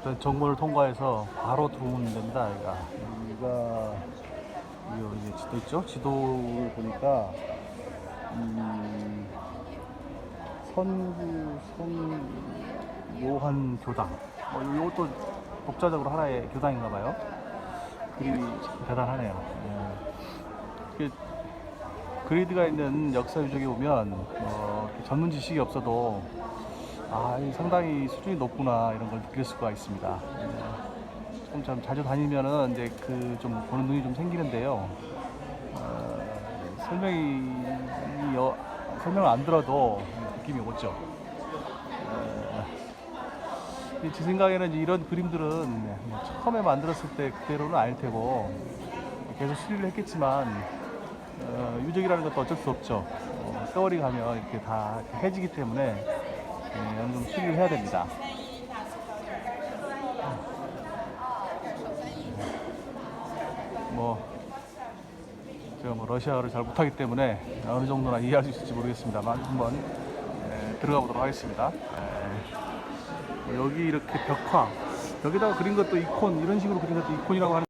일단 정보를 통과해서 바로 들어오면 된다. 여기가 여기가 이제 지도 있죠? 지도를 보니까 음, 선구 선 요한 교당. 뭐 이것도 독자적으로 하나의 교당인가 봐요. 참 대단하네요. 예. 그리드가 있는 역사 유적에 보면 어, 이렇게 전문 지식이 없어도 아, 이 상당히 수준이 높구나 이런 걸 느낄 수가 있습니다. 예. 조금 참 자주 다니면은 이제 그 좀 보는 눈이 좀 생기는데요. 어, 설명이 어, 설명을 안 들어도 느낌이 오죠. 어, 제 생각에는 이런 그림들은 뭐 처음에 만들었을 때 그대로는 아닐 테고 계속 수리를 했겠지만 어, 유적이라는 것도 어쩔 수 없죠. 어, 세월이 가면 이렇게 다 해지기 때문에 예, 어느 정도 수리를 해야 됩니다. 뭐 제가 뭐 러시아어를 잘 못하기 때문에 어느 정도나 이해할 수 있을지 모르겠습니다만 한번 예, 들어가 보도록 하겠습니다. 예, 뭐 여기 이렇게 벽화 여기다가 그린 것도 이콘 이런 식으로 그린 것도 이콘이라고 하는.